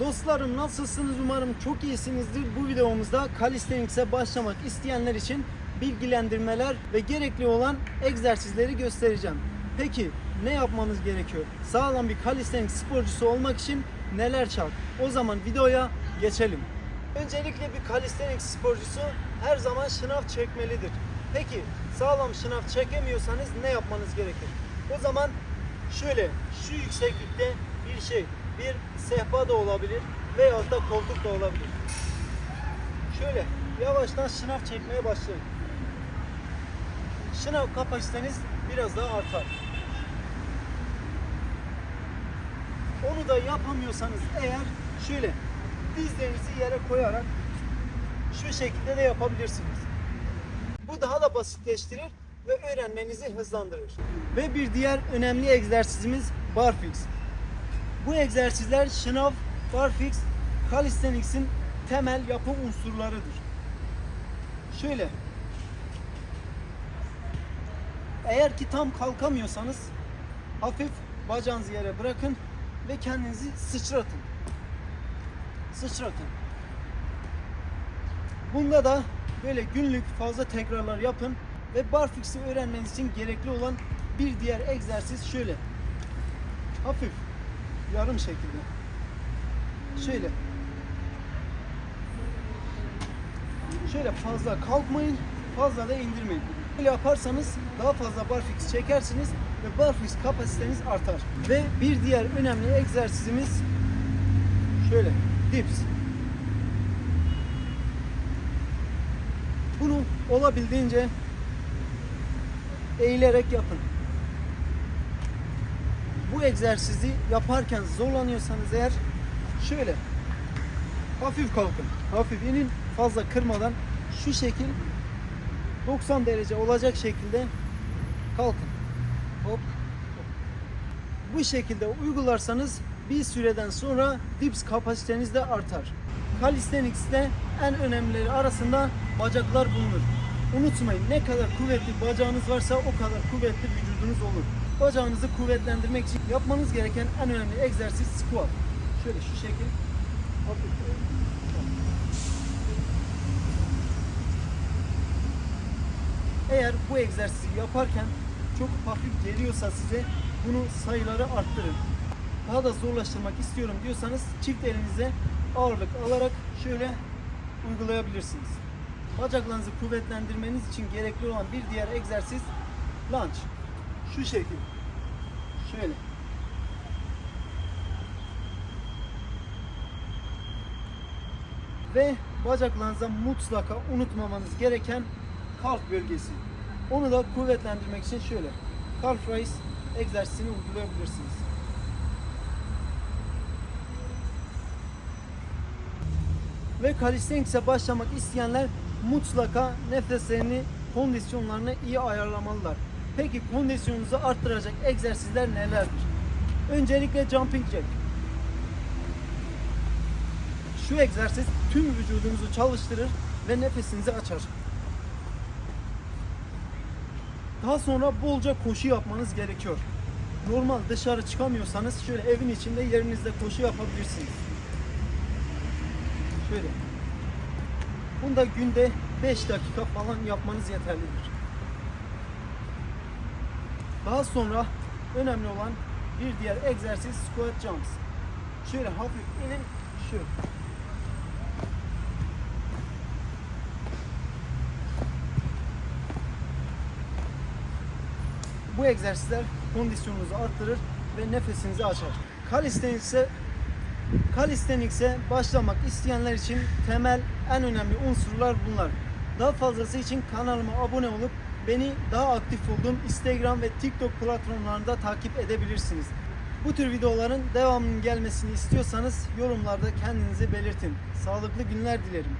Dostlarım nasılsınız umarım çok iyisinizdir. Bu videomuzda calisthenics'e başlamak isteyenler için bilgilendirmeler ve gerekli olan egzersizleri göstereceğim. Peki ne yapmamız gerekiyor? Sağlam bir calisthenics sporcusu olmak için neler şart? O zaman videoya geçelim. Öncelikle bir calisthenics sporcusu her zaman şınav çekmelidir. Peki sağlam şınav çekemiyorsanız ne yapmanız gerekir? O zaman şöyle şu yükseklikte bir şey bir sehpa da olabilir veyahut da koltuk da olabilir. Şöyle yavaştan şınav çekmeye başlayın. Şınav kapasiteniz biraz daha artar. Onu da yapamıyorsanız eğer şöyle dizlerinizi yere koyarak şu şekilde de yapabilirsiniz. Bu daha da basitleştirir ve öğrenmenizi hızlandırır. Ve bir diğer önemli egzersizimiz barfix. Bu egzersizler şınav, barfix, calisthenics'in temel yapı unsurlarıdır. Şöyle. Eğer ki tam kalkamıyorsanız hafif bacağınızı yere bırakın ve kendinizi sıçratın. Sıçratın. Bunda da böyle günlük fazla tekrarlar yapın ve barfix'i öğrenmeniz için gerekli olan bir diğer egzersiz şöyle. Hafif yarım şekilde. Şöyle. Şöyle fazla kalkmayın, fazla da indirmeyin. Böyle yaparsanız daha fazla barfix çekersiniz ve barfix kapasiteniz artar. Ve bir diğer önemli egzersizimiz şöyle dips. Bunu olabildiğince eğilerek yapın. Bu egzersizi yaparken zorlanıyorsanız eğer şöyle hafif kalkın. Hafif inin fazla kırmadan şu şekil 90 derece olacak şekilde kalkın. Hop. Bu şekilde uygularsanız bir süreden sonra dips kapasiteniz de artar. Calisthenics'te en önemlileri arasında bacaklar bulunur. Unutmayın ne kadar kuvvetli bacağınız varsa o kadar kuvvetli vücudunuz olur. Bacağınızı kuvvetlendirmek için yapmanız gereken en önemli egzersiz squat. Şöyle şu şekil. Eğer bu egzersizi yaparken çok hafif geliyorsa size bunu sayıları arttırın. Daha da zorlaştırmak istiyorum diyorsanız çift elinize ağırlık alarak şöyle uygulayabilirsiniz. Bacaklarınızı kuvvetlendirmeniz için gerekli olan bir diğer egzersiz lunge. Şu şekil. Şöyle. Ve bacaklarınıza mutlaka unutmamanız gereken kalf bölgesi. Onu da kuvvetlendirmek için şöyle calf raise egzersizini uygulayabilirsiniz. Ve calisthenics'e başlamak isteyenler mutlaka nefeslerini, kondisyonlarını iyi ayarlamalılar. Peki kondisyonunuzu arttıracak egzersizler nelerdir? Öncelikle jumping jack. Şu egzersiz tüm vücudunuzu çalıştırır ve nefesinizi açar. Daha sonra bolca koşu yapmanız gerekiyor. Normal dışarı çıkamıyorsanız şöyle evin içinde yerinizde koşu yapabilirsiniz. Şöyle. Bunda günde 5 dakika falan yapmanız yeterlidir. Daha sonra önemli olan bir diğer egzersiz squat jumps. Şöyle hafif inin, şöyle. Bu egzersizler kondisyonunuzu arttırır ve nefesinizi açar. Calisthenics'e Calisthenics'e başlamak isteyenler için temel en önemli unsurlar bunlar. Daha fazlası için kanalıma abone olup beni daha aktif olduğum Instagram ve TikTok platformlarında takip edebilirsiniz. Bu tür videoların devamının gelmesini istiyorsanız yorumlarda kendinizi belirtin. Sağlıklı günler dilerim.